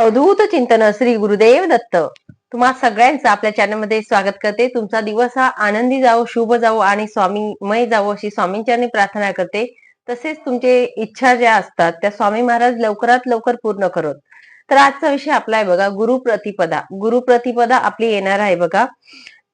अवधूत चिंतन श्री गुरुदेव दत्त. तुम्हा सगळ्यांचं आपल्या चॅनलमध्ये स्वागत करते. तुमचा दिवस हा आनंदी जावो शुभ जावो आणि स्वामीमय जावो अशी स्वामींच्या प्रार्थना करते. तसेच तुमचे इच्छा ज्या असतात त्या स्वामी महाराज लवकरात लवकर पूर्ण करत. तर आजचा विषय आपला आहे बघा गुरु प्रतिपदा. गुरु प्रतिपदा आपली येणार आहे बघा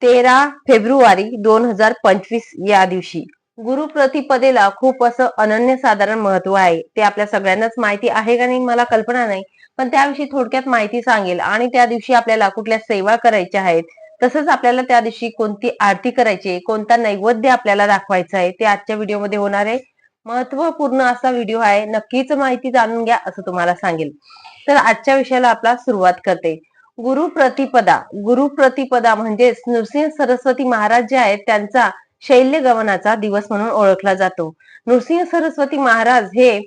तेरा फेब्रुवारी दोन हजार पंचवीस या दिवशी. गुरु प्रतिपदेला खूप असं अनन्यसाधारण महत्त्व आहे. ते आपल्या सगळ्यांनाच माहिती आहे का नाही? मला कल्पना नाही. पण त्याविषयी थोडक्यात माहिती सांगेल. आणि त्या दिवशी आपल्याला कुठल्या सेवा करायच्या आहेत तसंच आपल्याला त्या दिवशी कोणती आरती करायची आहे कोणता नैवेद्य आपल्याला दाखवायचा आहे ते आजच्या व्हिडिओमध्ये होणार आहे. महत्त्वपूर्ण असा व्हिडिओ आहे नक्कीच माहिती जाणून घ्या असं तुम्हाला सांगेल. तर आजच्या विषयाला आपला सुरुवात करते. गुरु प्रतिपदा गुरु प्रतिपदा म्हणजेच नृसिंह सरस्वती महाराज जे आहेत त्यांचा शैल्य गमनाचा दिवस म्हणून ओळखला जातो. नृसिंह सरस्वती महाराज हे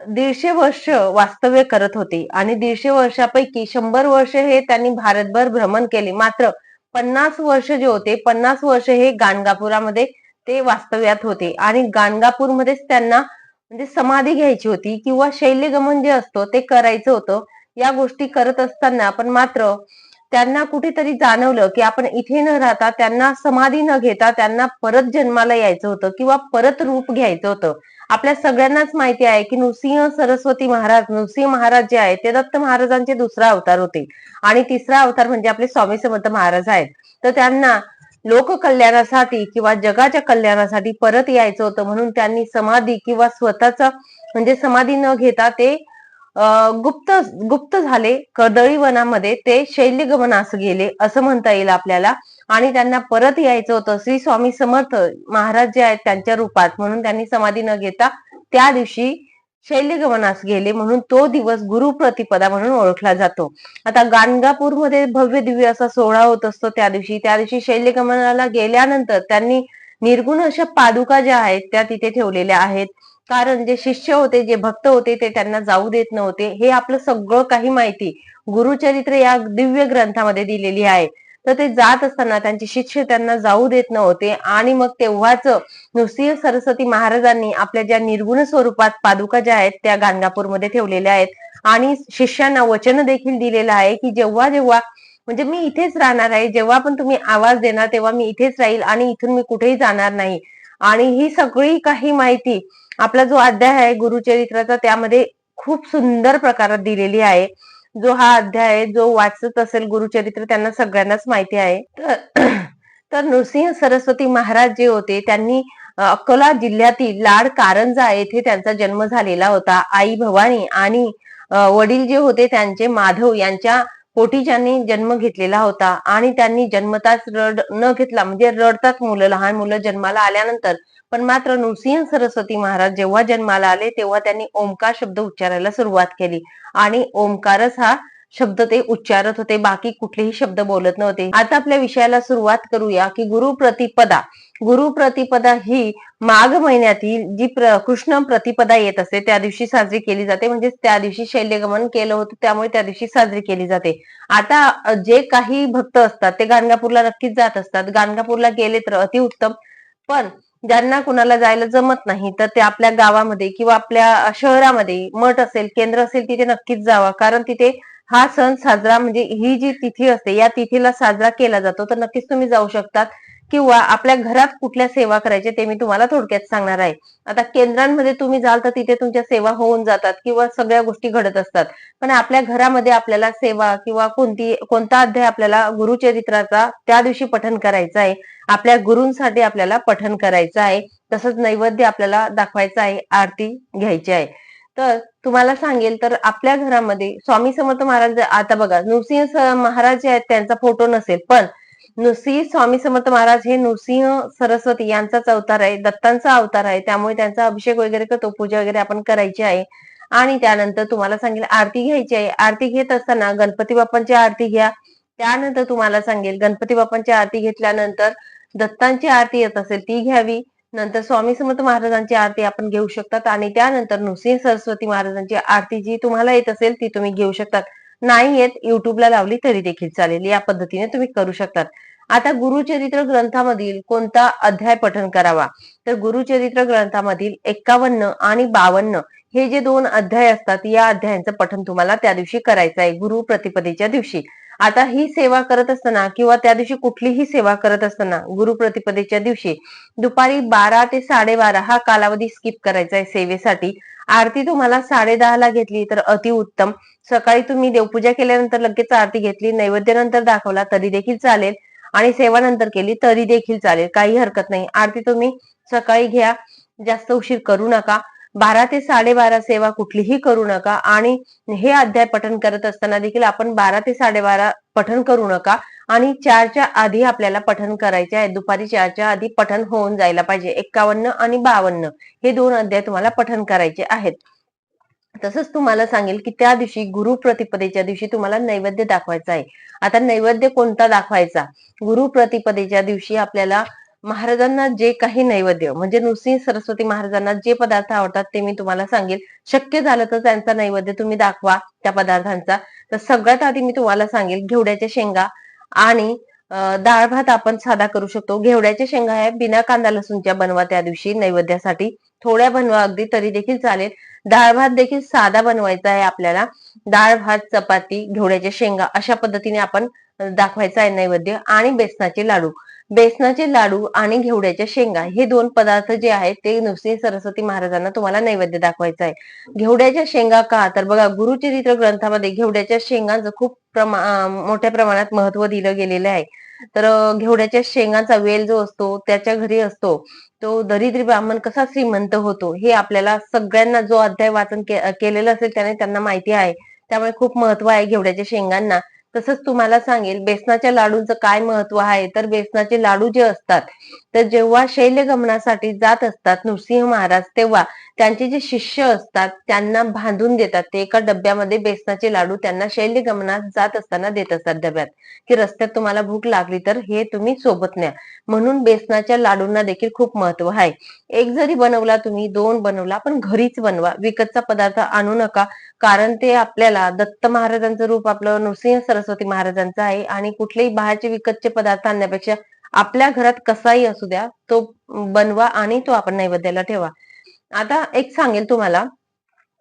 दीडशे वर्ष वास्तव्य करत होते आणि दीडशे वर्षापैकी शंभर वर्ष हे त्यांनी भारतभर भ्रमण केले. मात्र पन्नास वर्ष जे होते पन्नास वर्ष हे गाणगापुरामध्ये ते वास्तव्यात होते आणि गाणगापूरमध्येच त्यांना म्हणजे समाधी घ्यायची होती किंवा शैल्यगमन जे असतो ते करायचं होतं. या गोष्टी करत असताना पण मात्र त्यांना कुठेतरी जाणवलं की आपण इथे न राहता त्यांना समाधी न घेता त्यांना परत जन्माला यायचं होतं किंवा परत रूप घ्यायचं होतं. आपल्या सगळ्यांनाच माहिती आहे की नृसिंह सरस्वती महाराज नृसिंह महाराज जे आहेत ते दत्त महाराजांचे दुसरा अवतार होते. आणि तिसरा अवतार म्हणजे आपले स्वामी समर्थ महाराज आहेत. तर त्यांना लोक कल्याणासाठी किंवा जगाच्या कल्याणासाठी परत यायचं होतं. म्हणून त्यांनी समाधी किंवा स्वतःचा म्हणजे समाधी न घेता ते गुप्त गुप्त झाले. कदळी वनामध्ये ते शैल्यगमनास गेले असं म्हणता येईल आपल्याला. आणि त्यांना परत यायचं होतं. श्री स्वामी समर्थ महाराज जे आहेत त्यांच्या रूपात म्हणून त्यांनी समाधी न घेता त्या दिवशी शैल्यगमनास गेले म्हणून तो दिवस गुरु प्रतिपदा म्हणून ओळखला जातो. आता गाणगापूरमध्ये भव्य दिव्य असा सोहळा होत असतो त्या दिवशी. त्या दिवशी शैल्यगमनाला गेल्यानंतर त्यांनी निर्गुण अशा पादुका ज्या आहेत त्या तिथे ठेवलेल्या आहेत. कारण जे शिष्य होते जे भक्त होते ते त्यांना जाऊ देत नव्हते. हे आपलं सगळं काही माहिती गुरुचरित्र या दिव्य ग्रंथामध्ये दिलेली आहे. तर ते जात असताना त्यांचे शिष्य त्यांना जाऊ देत नव्हते. आणि मग तेव्हाच नृसिंह सरस्वती महाराजांनी आपल्या ज्या निर्गुण स्वरूपात पादुका ज्या आहेत त्या गाणगापूरमध्ये ठेवलेल्या आहेत. आणि शिष्यांना वचन देखील दिलेलं आहे की जेव्हा जेव्हा म्हणजे मी इथेच राहणार आहे जेव्हा पण तुम्ही आवाज देणार तेव्हा मी इथेच राहील आणि इथून मी कुठेही जाणार नाही. आणि ही सगळी काही माहिती आपला जो अध्याय आहे गुरुचरित्राचा त्यामध्ये खूप सुंदर प्रकारात दिलेली आहे. जो हा अध्याय जो वाचत असेल गुरुचरित्र त्यांना सगळ्यांनाच माहिती आहे. तर नृसिंह सरस्वती महाराज जे होते त्यांनी अकोला जिल्ह्यातील लाड कारंजा येथे त्यांचा जन्म झालेला होता. आई भवानी आणि वडील जे होते त्यांचे माधव यांच्या पोटी ज्यांनी जन्म घेतलेला होता. आणि त्यांनी जन्मताच रड न घेतला म्हणजे रडतात मुलं लहान मुलं जन्माला आल्यानंतर पण मात्र नृसिंह सरस्वती महाराज जेव्हा जन्माला आले तेव्हा त्यांनी ओंकार शब्द उच्चारायला सुरुवात केली. आणि ओंकारच हा शब्द ते उच्चारत होते बाकी कुठलेही शब्द बोलत नव्हते. आता आपल्या विषयाला सुरुवात करूया की गुरु प्रतिपदा. गुरु प्रतिपदा ही माघ महिन्यातील जी कृष्ण प्रतिपदा येत असते त्या दिवशी साजरी केली जाते. म्हणजे त्या दिवशी शैल्यगमन केलं होतं त्यामुळे त्या दिवशी साजरी केली जाते. आता जे काही भक्त असतात ते गाणगापूरला नक्कीच जात असतात. गाणगापूरला गेले तर अतिउत्तम. पण ज्यांना कुणाला जायला जमत नाही तर ते आपल्या गावामध्ये किंवा आपल्या शहरामध्ये मठ असेल केंद्र असेल तिथे नक्कीच जावा. कारण तिथे हा सण साजरा म्हणजे ही जी तिथी असते या तिथीला साजरा केला जातो. तर नक्कीच तुम्ही जाऊ शकतात. किंवा आपल्या घरात कुठल्या सेवा करायच्या ते मी तुम्हाला थोडक्यात सांगणार आहे. आता केंद्रांमध्ये तुम्ही जाल तर तिथे तुमच्या सेवा होऊन जातात किंवा सगळ्या गोष्टी घडत असतात. पण आपल्या घरामध्ये आपल्याला सेवा किंवा कोणती कोणता अध्याय आपल्याला गुरुचरित्राचा त्या दिवशी पठन करायचं आहे. आपल्या गुरूंसाठी आपल्याला पठन करायचं आहे. तसंच नैवेद्य आपल्याला दाखवायचं आहे आरती घ्यायची आहे. तर तुम्हाला सांगेल तर आपल्या घरामध्ये स्वामी समर्थ महाराज आता बघा नृसिंह महाराज जे आहेत त्यांचा फोटो नसेल पण नृसिंह स्वामी समर्थ महाराज हे नृसिंह सरस्वती यांचाच अवतार आहे दत्तांचा अवतार आहे. त्यामुळे त्यांचा अभिषेक वगैरे करतो पूजा वगैरे आपण करायची आहे. आणि त्यानंतर तुम्हाला सांगेल आरती घ्यायची आहे. आरती घेत असताना गणपती बाप्पांची आरती घ्या. त्यानंतर तुम्हाला सांगेल गणपती बाप्पांची आरती घेतल्यानंतर दत्तांची आरती येत असेल ती घ्यावी. नंतर स्वामी समर्थ महाराजांची आरती आपण घेऊ शकतात. आणि त्यानंतर नृसिंह सरस्वती महाराजांची आरती जी तुम्हाला येत असेल ती तुम्ही घेऊ शकतात. नाही येत युट्यूबला लावली तरी देखील चालेल. या पद्धतीने तुम्ही करू शकतात. आता गुरुचरित्र ग्रंथामधील कोणता अध्याय पठन करावा? तर गुरुचरित्र ग्रंथामधील एक्कावन्न आणि बावन्न हे जे दोन अध्याय असतात या अध्यायांचं पठन तुम्हाला त्या दिवशी करायचं आहे गुरु प्रतिपदेच्या दिवशी. आता ही सेवा करत असताना किंवा त्या दिवशी कुठलीही सेवा करत असताना गुरु प्रतिपदेच्या दिवशी दुपारी बारा ते साडेबारा हा कालावधी स्किप करायचा आहे सेवेसाठी. आरती तुम्हाला साडे ला घेतली तर अतिउत्तम सकाळी तुम्ही देवपूजा केल्यानंतर लगेच आरती घेतली नैवेद्य नंतर दाखवला तरी देखील चालेल. आणि सेवा नंतर केली तरी देखील चालेल. काही हरकत नाही. आरती तुम्ही सकाळी घ्या. जास्त उशीर करू नका. बारा ते साडेबारा सेवा कुठलीही करू नका. आणि हे अध्याय पठन करत असताना देखील आपण बारा ते साडेबारा पठन करू नका. आणि चारच्या आधी आपल्याला पठन करायचे आहे. दुपारी चारच्या आधी पठन होऊन जायला पाहिजे. एक्कावन्न आणि बावन्न हे दोन अध्याय तुम्हाला पठन करायचे आहेत. तसंच तुम्हाला सांगेल की त्या दिवशी गुरु प्रतिपदेच्या दिवशी तुम्हाला नैवेद्य दाखवायचा आहे. आता नैवेद्य कोणता दाखवायचा? गुरु प्रतिपदेच्या दिवशी आपल्याला महाराजांना जे काही नैवेद्य म्हणजे नृसिंह सरस्वती महाराजांना जे पदार्थ आवडतात ते मी तुम्हाला सांगेल. शक्य झालं तर त्यांचा नैवेद्य तुम्ही दाखवा त्या पदार्थांचा. तर सगळ्यात आधी मी तुम्हाला सांगेल घेवड्याच्या शेंगा आणि डाळ भात आपण साधा करू शकतो. घेवड्याच्या शेंगा ह्या बिना कांदा लसूणच्या बनवा त्या दिवशी नैवेद्यासाठी. थोड्या बनवा अगदी तरी देखील चालेल. डाळ भात देखील साधा बनवायचा आहे आपल्याला. डाळ भात चपाती घेवड्याच्या शेंगा अशा पद्धतीने आपण दाखवायचा आहे नैवेद्य आणि बेसनाचे लाडू. बेसनाचे लाडू आणि घेवड्याच्या शेंगा हे दोन पदार्थ जे आहेत ते नृसिंह सरस्वती महाराजांना तुम्हाला नैवेद्य दाखवायचं आहे. घेवड्याच्या शेंगा का? तर बघा गुरुचरित्र ग्रंथामध्ये घेवड्याच्या शेंगांचं खूप प्रमा मोठ्या प्रमाणात महत्त्व दिलं गेलेलं आहे. तर घेवड्याच्या शेंगांचा वेल जो असतो त्याच्या घरी असतो. तो दरिद्री ब्राह्मण कसा श्रीमंत होतो हे आपल्याला सगळ्यांना जो अध्याय वाचन केलेलं असेल त्याने त्यांना माहिती आहे. त्यामुळे खूप महत्त्व आहे घेवड्याच्या शेंगांना. तसंच तुम्हाला सांगेल बेसनाच्या लाडूंचं काय महत्त्व आहे? तर बेसनाचे लाडू जे असतात तर जेव्हा शैल्यगमनासाठी जात असतात नृसिंह महाराज तेव्हा त्यांचे जे शिष्य असतात त्यांना बांधून देतात. ते एका डब्यामध्ये बेसनाचे लाडू त्यांना शैल्यगमनात जात असताना देत असतात डब्यात. की रस्त्यात तुम्हाला भूक लागली तर हे तुम्ही सोबत न्या. म्हणून बेसनाच्या लाडूंना देखील खूप महत्त्व आहे. एक जरी बनवला तुम्ही दोन बनवला पण घरीच बनवा. विकतचा पदार्थ आणू नका. कारण ते आपल्याला दत्त महाराजांचं रूप आपलं नृसिंह सरस्वती महाराजांचं आहे. आणि कुठलेही बाहेरचे विकतचे पदार्थ आणण्यापेक्षा आपल्या घरात कसाही असू द्या तो बनवा आणि तो आपण नैवेद्याला ठेवा. आता एक सांगेल तुम्हाला.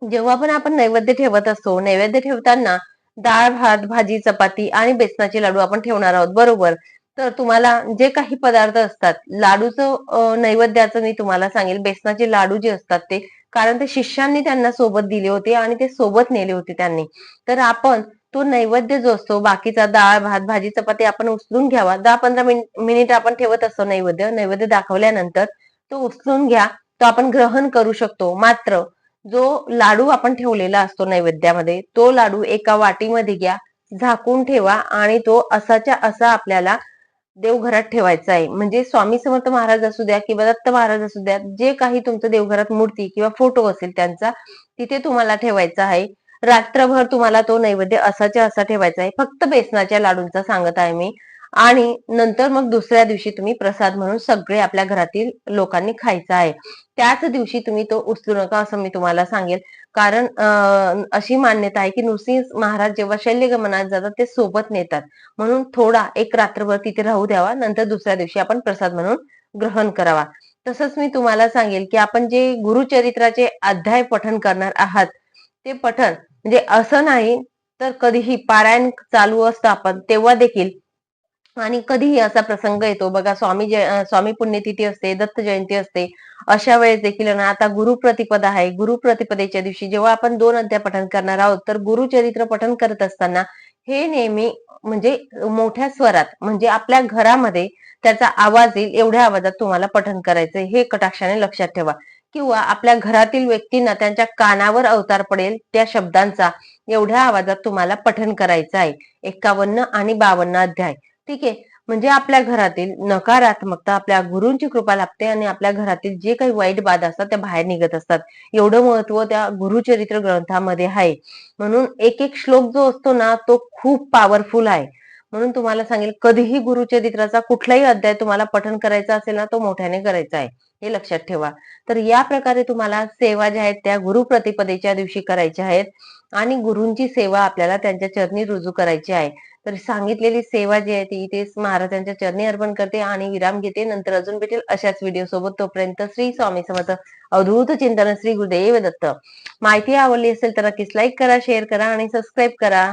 जेव्हा पण आपण नैवेद्य ठेवत असतो नैवेद्य ठेवताना डाळ भात भाजी चपाती आणि बेसनाचे लाडू आपण ठेवणार आहोत बरोबर? तर तुम्हाला जे काही पदार्थ असतात लाडूचं नैवेद्याचं मी तुम्हाला सांगेल. बेसनाचे लाडू जे असतात ते कारण ते शिष्यांनी त्यांना सोबत दिले होते आणि ते सोबत नेले होते त्यांनी. तर आपण तो नैवेद्य जो असतो बाकीचा डाळ भात भाजी चपाती आपण उचलून घ्यावा. दहा पंधरा मिनिट आपण ठेवत असतो नैवेद्य. नैवेद्य दाखवल्यानंतर तो उचलून घ्या. तो आपण ग्रहण करू शकतो. मात्र जो लाडू आपण ठेवलेला असतो नैवेद्यामध्ये तो लाडू एका वाटीमध्ये घ्या झाकून ठेवा आणि तो असाच्या असा आपल्याला देवघरात ठेवायचा आहे. म्हणजे स्वामी समर्थ महाराज असू द्या किंवा दत्त महाराज असू द्या जे काही तुमचं देवघरात मूर्ती किंवा फोटो असेल त्यांचा तिथे तुम्हाला ठेवायचा आहे. रात्रभर तुम्हाला तो नैवेद्य असाच्या असा ठेवायचा आहे. फक्त बेसनाच्या लाडूंचा सांगत आहे मी. आणि नंतर मग दुसऱ्या दिवशी तुम्ही प्रसाद म्हणून सगळे आपल्या घरातील लोकांनी खायचा आहे. त्याच दिवशी तुम्ही तो उचलू नका असं मी तुम्हाला सांगेल. कारण अशी मान्यता आहे की नृसिंह महाराज जेव्हा शल्यगमनात जातात ते सोबत नेतात. म्हणून थोडा एक रात्रभर तिथे राहू द्यावा नंतर दुसऱ्या दिवशी आपण प्रसाद म्हणून ग्रहण करावा. तसंच मी तुम्हाला सांगेल की आपण जे गुरुचरित्राचे अध्याय पठन करणार आहात ते पठन म्हणजे असं नाही तर कधीही पारायण चालू असतं आपण तेव्हा देखील आणि कधीही असा प्रसंग येतो. बघा स्वामी जय स्वामी पुण्यतिथी असते दत्त जयंती असते अशा वेळेस देखील आता गुरुप्रतिपदा आहे. गुरु प्रतिपदेच्या दिवशी जेव्हा आपण दोन अध्याय पठन करणार आहोत तर गुरुचरित्र पठन करत असताना हे नेहमी म्हणजे मोठ्या स्वरात म्हणजे आपल्या घरामध्ये त्याचा आवाज येईल एवढ्या आवाजात तुम्हाला पठन करायचंय. हे कटाक्षाने लक्षात ठेवा. किंवा आपल्या घरातील व्यक्तींना त्यांच्या कानावर अवतार पडेल त्या शब्दांचा एवढ्या आवाजात तुम्हाला पठन करायचं आहे. एकावन्न आणि बावन्न अध्याय. ठीक आहे. म्हणजे आपल्या घरातील नकारात्मकता आपल्या गुरुंची कृपा लाभते आणि आपल्या घरातील जे काही वाईट बाधा असतात त्या बाहेर निघत असतात. एवढं महत्त्व त्या गुरुचरित्र ग्रंथामध्ये आहे. म्हणून एक एक श्लोक जो असतो ना तो खूप पॉवरफुल आहे. म्हणून तुम्हाला सांगेल कधीही गुरुचरित्राचा कुठलाही अध्याय तुम्हाला पठन करायचा असेल ना तो मोठ्याने करायचा आहे. हे लक्षात ठेवा. तर या प्रकारे तुम्हाला सेवा ज्या आहेत त्या गुरु प्रतिपदेच्या दिवशी करायच्या आहेत. आणि गुरुंची सेवा आपल्याला त्यांच्या चरणी रुजू करायची आहे. तर सांगितलेली सेवा जी आहे ती इथे महाराजांच्या चरणी अर्पण करते आणि विराम घेते. नंतर अजून भेटेल अशाच व्हिडिओ सोबत. तोपर्यंत श्री स्वामी समर्थ. अवधूत चिंतन श्री गुरुदेव दत्त. माहिती आवडली असेल तर नक्कीच लाईक करा शेअर करा आणि सबस्क्राईब करा.